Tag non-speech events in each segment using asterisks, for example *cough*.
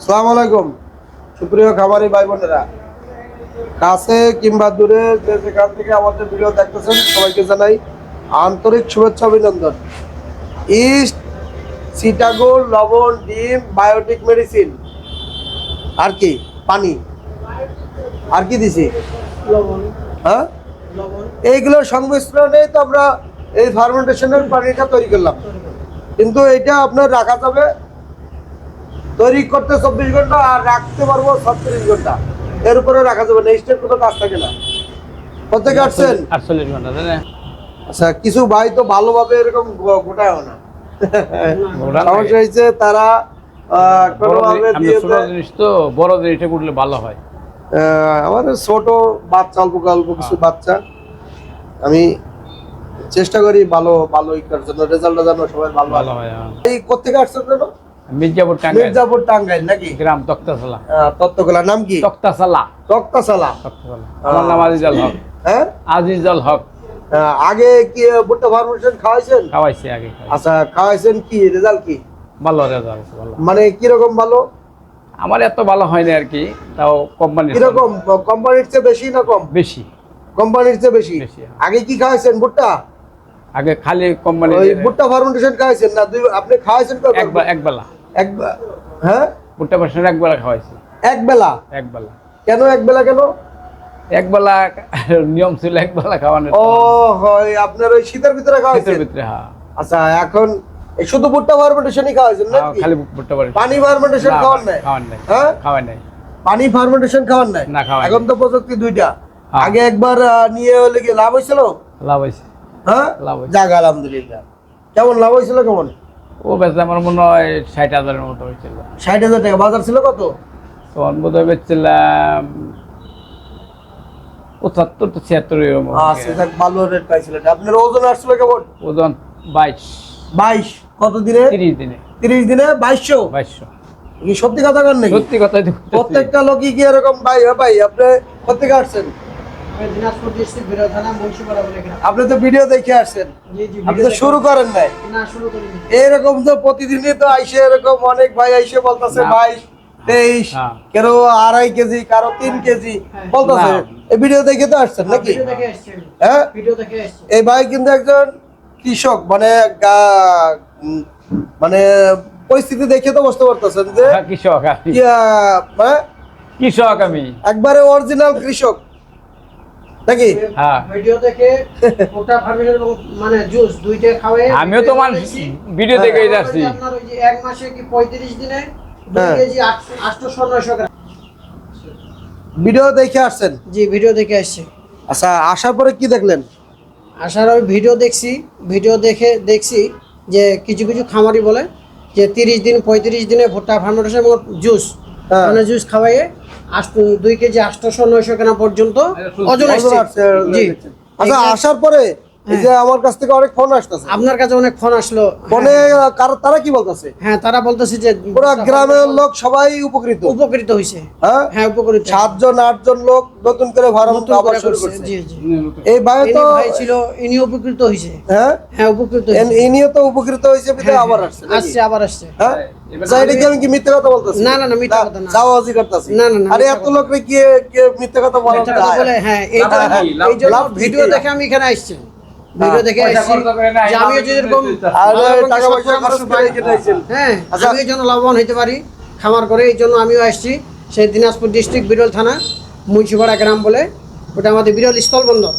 সালাম আলাইকুম। সুপ্রিয় খামারি ভাই বোনেরা কাছে কিংবা দূরে যে যেখান থেকে আমাদের ভিডিও দেখতেছেন সবাইকে জানাই আন্তরিক শুভেচ্ছা অভিনন্দন। ইস্ট সিটাগো লবণ ডিম বায়োটিক মেডিসিন আর কি? পানি। আর কি দিছি? হ্যাঁ? এইগুলোর সংমিশ্রণে তো আমরা এই ফার্মেন্টেশনের পানিটা তৈরি করলাম। কিন্তু এটা আপনার রাখা যাবে তৈরি করতে চব্বিশ ঘণ্টা আর রাখতে পারব ছত্রিশ ঘণ্টা। এর উপরে রাখা যাবে না স্টেট কোনো কাজ থাকে না। প্রত্যেকে আসছেন? আটচল্লিশ ঘণ্টা তাই না? আচ্ছা কিছু ভাই তো ভালোভাবে এরকম গোটায় না। সমস্যা হয়েছে তারা বড় কোনোভাবে জিনিস- ছোট তো বড় জিনিসটা করলে ভালো হয়। আমাদের ছোট বাচ্চা অল্প অল্প কিছু হ্যাঁ। বাচ্চা। আমি চেষ্টা করি ভালো ভালো করার জন্য রেজাল্টটা যেন সবাই ভালো ভালো হয় হ্যাঁ। এই কোথেকে আসছেন মির্জাপুর টাঙ্গাইল। মির্জাপুর টাঙ্গাইল নাকি? গ্রাম তক্তাশালা নাম কি? তক্তাশালা তক্তাশালা তক্তাশালা আমার নাম আজিজাল হক। হ্যাঁ? আজিজাল হক। আগে কি ভুট্টা ফার্মেশন খাওয়াইছেন? খাওয়াইছি আগে আচ্ছা খাওয়াইছেন কি? রেজাল্ট কি? ভালো রেজাল্ট ভালো। মানে কীরকম ভালো? আমার এত ভালো হয়নি আর কি তাও কোম্পানি কীরকম? কোম্পানির চেয়ে বেশি না কম? বেশি। কোম্পানির চেয়ে বেশি? বেশি, হ্যাঁ। আগে কি খাওয়াইছেন ভুট্টা? আগে খালি কোম্পানি ভুট্টা ফার্মেন্টেশন খাওয়াইছেন না? দুই আপনি খাওয়াইছেন একবেলা। হ্যাঁ? ভুট্টা পার্সেন্ট একবেলা খাওয়াইছি। এক বেলা একবেলা। কেন এক বেলা কেন? একবেলা *laughs* নিয়ম ছিল একবেলা খাওয়ানোর ও হয় আপনার ওই শীতের ভিতরে শীতের ভিতরে হ্যাঁ। আচ্ছা এখন শুধু ভুট্টা ফার্মেন্টেশনই খাওয়াইছেন হ্যাঁ, খালি ভুট্টা পানি ফার্মেন্টেশন খাওয়ান নাই? খাওয়ান নাই। হ্যাঁ? নাই। পানি ফার্মেন্টেশন খাওয়ান নাই? না, এখন তো প্রযুক্তি দুইটা। আগে একবার নিয়ে হলে কি লাভ হয়েছিল? লাভ হয়েছে। হ্যাঁ? লাভ হয়েছে। যাক আলহামদুলিল্লাহ। কেমন লাভ হয়েছিল কেমন? ও বেচে আমার মনে হয় ষাট হাজারের মতো হয়েছিল ষাট হাজার টাকা বাজার ছিল কত? তো বোধ হয় বেচছিলাম পঁচাত্তর তো ছিয়াত্তর আচ্ছা ভালো রেট পাইছিলেন আপনার ওজন আসছিল কেমন? ওজন বাইশ। বাইশ। কত দিনে? তিরিশ দিনে। তিরিশ দিনে বাইশশো? বাইশশো। সত্যি কথা কন নাকি? সত্যি কথাই বলতেছি। প্রত্যেকটা লোকই কি এরকম ভাই হ্যাঁ ভাই আপনি কোথেকে আসছেন? আপনি তো ভিডিও দেখে আসছেন। জি জি আপনি তো শুরু করেন নাই। না শুরু করিনি। এরকম তো প্রতিদিনই তো আইসে এরকম অনেক ভাই আইসে বলতেছে না। তেইশ হ্যাঁ। কারও আড়াই কেজি কারও তিন কেজি বলতেছে। এই ভিডিও দেখে তো আসছেন নাকি? ভিডিও দেখে এসছি আমি। হ্যাঁ? ভিডিও দেখে এসছি এই ভাই কিন্তু একজন কৃষক মানে গা- মানে পরিস্থিতি দেখে তো বুঝতে পারতেছেন যে হ্যাঁ, কৃষক আমি। মানে কৃষক আমি। একবারে অরিজিনাল কৃষক। নাকি? হ্যাঁ। ভিডিও দেখে ওটা ফার্মেশন মানে জুস দুইটা খাওয়াই আমিও ভিডিও দেখে যাচ্ছি। আপনার ওই যে এক মাসে কি পঁয়ত্রিশ দিনে দুই হ্যাঁ। কেজি আটশো নয়শো গ্রাম। ভিডিও দেখে আসছেন? জি ভিডিও দেখে এসছি আচ্ছা আসার পরে কি দেখলেন? আসার ওই ভিডিও দেখছি ভিডিও দেখে দেখছি যে কিছু কিছু খামারি বলে যে তিরিশ দিন পঁয়ত্রিশ দিনে ভুট্টা ফার্মেশন জুস হ্যাঁ। মানে জুস খাওয়াইয়ে দুই কেজি আটশোশো নয়শো কেনা পর্যন্ত ওজন আসছে জি। আচ্ছা আসার পরে এই যে আমার কাছ থেকে অনেক ফোন আসতেছে। আপনার কাছে অনেক ফোন আসলো। ফোনে তারা কি বলতেছে? হ্যাঁ তারা বলতেছে যে পুরো গ্রামের লোক সবাই উপকৃত। উপকৃত হয়েছে হ্যাঁ? হ্যাঁ উপকৃত। সাতজন আটজন লোক নতুন করে ফার্ম আবার শুরু করছে, করছে। জি জি। এই ভাই তো ভাই ছিল ইনি উপকৃত হয়েছে হ্যাঁ? হ্যাঁ উপকৃত এন- ইনিও তো উপকৃত হয়েছে বিধায় আবার আসছে আসছে আবার আসছে। হ্যাঁ? কি আমি কি মিথ্যে কথা বলতেছি? না, না, না, মিথ্যে কথা না। করতেছি। না, না, আরে এত লোক কি কি মিথ্যে কথা বলা? হ্যাঁ এই ভিডিও দেখে আমি এখানে আসছি। ভিডিও দেখে পয়সা আসছি খরচ করে না, যে আমিও যদি এরকম আরে ভালো রকম টাকা পয়সা খরচ করে। পাই, এখানে আইছেন। হ্যাঁ আচ্ছা। লাভবান হতে পারি খামার করে এই জন্য আমিও আসছি। সেই দিনাজপুর ডিস্ট্রিক্ট বিরল থানা মুন্সিপাড়া গ্রাম বলে। ওটা আমাদের বিরল স্থল বন্দর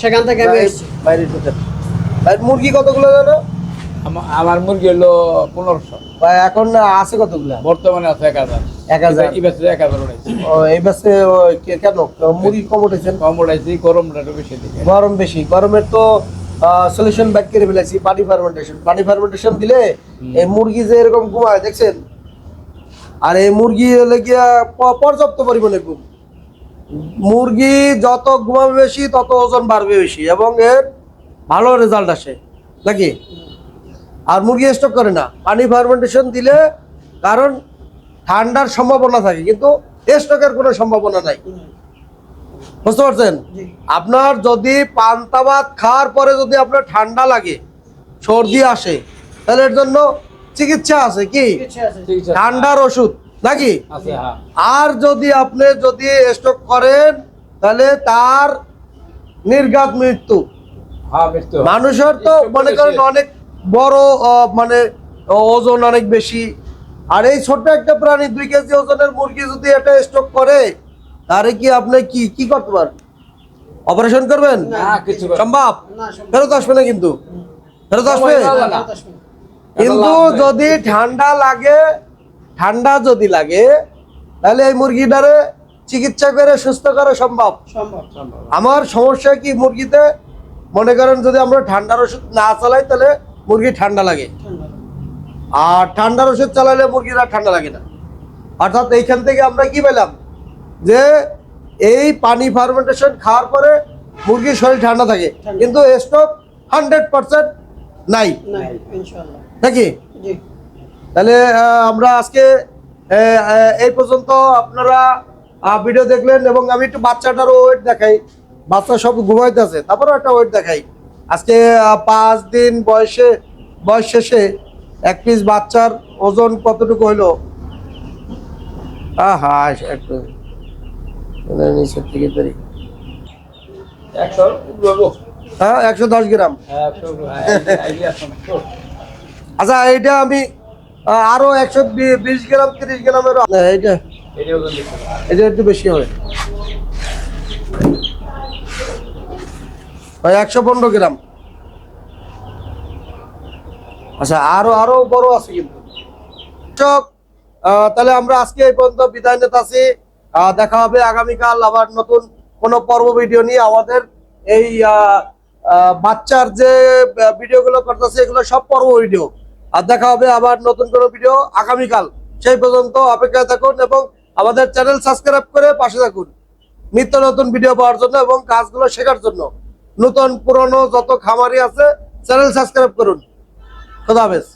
সেখান থেকে আমি। ভাই, মুরগি কতগুলো জানো? আমার মুরগি হলো পনেরোশো। এখন আছে কতগুলো? বর্তমানে আছে এক হাজার। এক হাজার? এই বছর এক হাজার উঠেছে এই মাসে কেন? মুরগি কম উঠেছেন কম উঠাইছি গরমটা একটু বেশি দিকে। গরম বেশি। গরমের তো সলিউশন ব্যাক করে ফেলেছি পানি ফার্মেন্টেশন পানি ফার্মেন্টেশন দিলে এই মুরগি যে এরকম ঘুমায় দেখছেন? আর এই মুরগি হলে গিয়া পর্যাপ্ত পরিমাণে ঘুম। মুরগি যত ঘুমাবে বেশি তত ওজন বাড়বে বেশি এবং এর ভালো রেজাল্ট আসে। নাকি? আর মুরগি স্টক করে না। পানি ফার্মেন্টেশন দিলে কারণ ঠান্ডার সম্ভাবনা থাকে কিন্তু স্টকের কোনো সম্ভাবনা নাই। বুঝতে পারছেন? আপনার যদি পান্তা ভাত খাওয়ার পরে যদি আপনার ঠান্ডা লাগে সর্দি আসে তাহলে এর জন্য চিকিৎসা আছে কি? ঠান্ডার ওষুধ নাকি? হ্যাঁ। আর যদি আপনি যদি স্টক করেন তাহলে তার নির্ঘাত মৃত্যু। হ্যাঁ মানুষের তো মনে করেন অনেক বড় মানে ওজন অনেক বেশি। আর এই ছোট্ট একটা প্রাণী দুই কেজি ওজনের মুরগি যদি এটা স্টক করে তাহলে কি আপনি কি কি করতে পারেন অপারেশন করবেন? সম্ভব? ফেরত আসবে না কিন্তু। ফেরত আসবে। কিন্তু যদি ঠান্ডা লাগে ঠান্ডা যদি লাগে তাহলে এই মুরগিটারে চিকিৎসা করে সুস্থ করা সম্ভব। আমার সমস্যা কি মুরগিতে? মনে করেন যদি আমরা ঠান্ডার ওষুধ না চালাই তাহলে মুরগি ঠান্ডা লাগে। আর ঠান্ডার ওষুধ চালালে মুরগির আর ঠান্ডা লাগে না। অর্থাৎ এইখান থেকে আমরা কি পেলাম? যে এই পানি ফার্মেন্টেশন খাওয়ার পরে মুরগির শরীর ঠান্ডা থাকে। কিন্তু স্টক হান্ড্রেড পার্সেন্ট নাই। নাকি? তাহলে আমরা আজকে এই পর্যন্ত আপনারা ভিডিও দেখলেন এবং আমি একটু বাচ্চাটারও ওয়েট দেখাই। বাচ্চা সব ঘুমাইতে আছে তারপরেও একটা ওয়েট দেখাই। আজকে পাঁচ দিন বয়সে বয়স শেষে এক পিস বাচ্চার ওজন কতটুকু হইল? হা একটু নিচের থেকে ধরি। হ্যাঁ একশো দশ গ্রাম। হ্যাঁ হ্যাঁ। আচ্ছা এইটা আমি আরও একশো বিশ গ্রাম তিরিশ গ্রামের এটা বেশি। এটা একটু বেশি হবে। ওই একশো পনেরো গ্রাম। আচ্ছা আরও আরও বড় আছে কিন্তু। তাহলে আমরা আজকে এই পর্যন্ত বিদায় নিতে আহ, দেখা হবে আগামীকাল আবার নতুন কোনো পর্ব ভিডিও নিয়ে। আমাদের এই বাচ্চার যে ভিডিওগুলো করতেছে এগুলো সব পর্ব ভিডিও। আর দেখা হবে আবার নতুন কোনো ভিডিও আগামীকাল। সেই পর্যন্ত অপেক্ষায় থাকুন এবং আমাদের চ্যানেল সাবস্ক্রাইব করে পাশে থাকুন। নিত্য নতুন ভিডিও পাওয়ার জন্য এবং কাজগুলো শেখার জন্য। নতুন পুরনো যত খামারি আছে চ্যানেল সাবস্ক্রাইব করুন। খোদা হাফেজ।